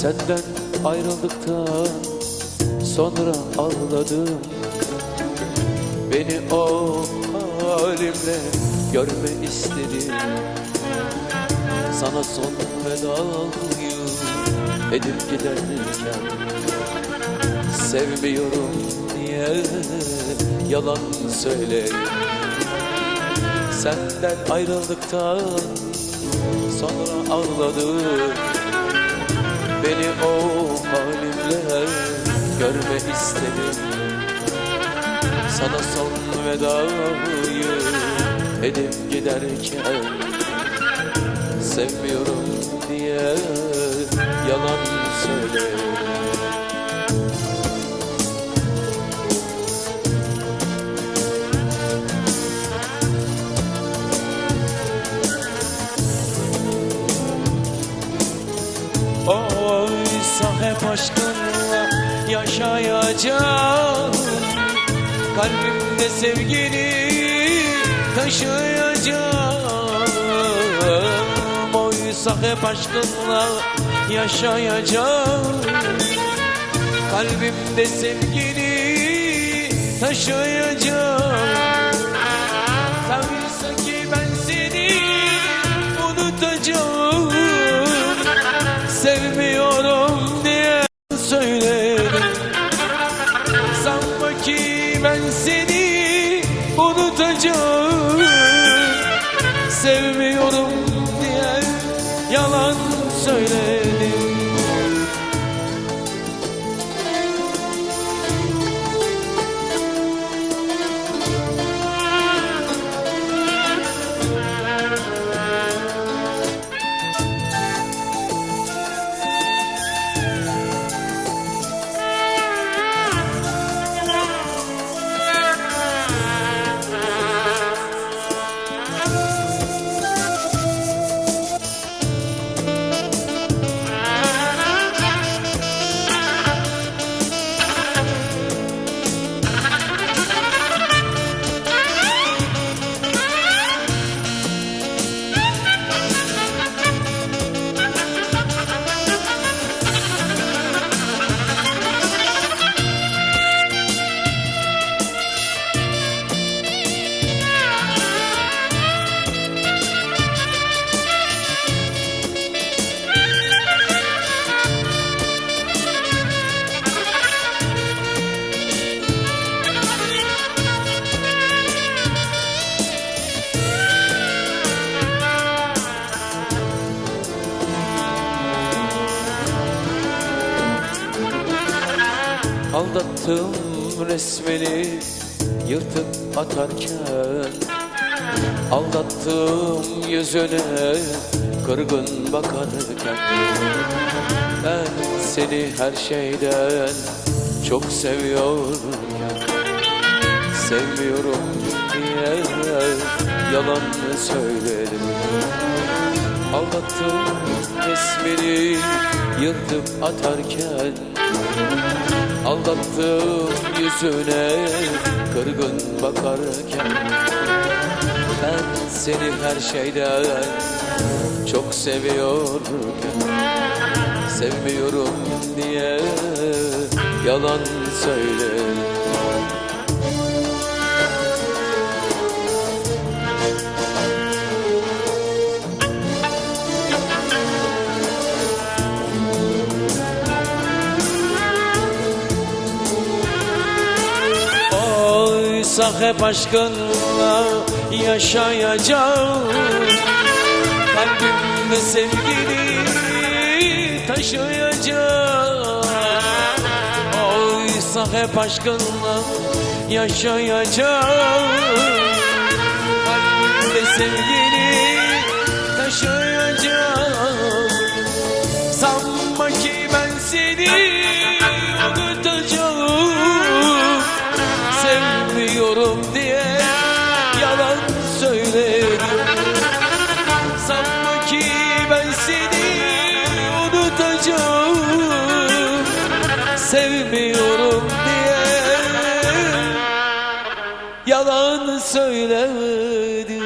Senden ayrıldıktan sonra ağladım. Beni o halimle görme istedim. Sana son vedayı edip giderken Sevmiyorum diye yalan söyle Senden ayrıldıktan sonra ağladım Beni o halimle görme istedim Sana son vedayı edip giderken Sevmiyorum diye yalan söyle yaşayacağım. Kalbimde sevgini taşıyacağım. Oysa hep aşkınla yaşayacağım. Kalbimde sevgini taşıyacağım. Sanırsa ki ben seni unutacağım. Sevmiyorum Aldattım resmini yırtıp atarken. Aldattım yüzüne kırgın bakarken. Ben seni her şeyden çok seviyorken. Sevmiyorum diye yalan söyledim. Aldattım resmini yırtıp atarken Aldattım yüzüne kırgın bakarken Ben seni her şeyden çok seviyorken Sevmiyorum diye yalan söyledim Oysa hep aşkınla yaşayacağım. Kalbimde sevgini taşıyacağım. Oysa hep aşkınla yaşayacağım. Kalbimde sevgini Sevmiyorum diye yalan söyledim. Sanma ki ben seni unutacağım. Sevmiyorum diye yalan söyledim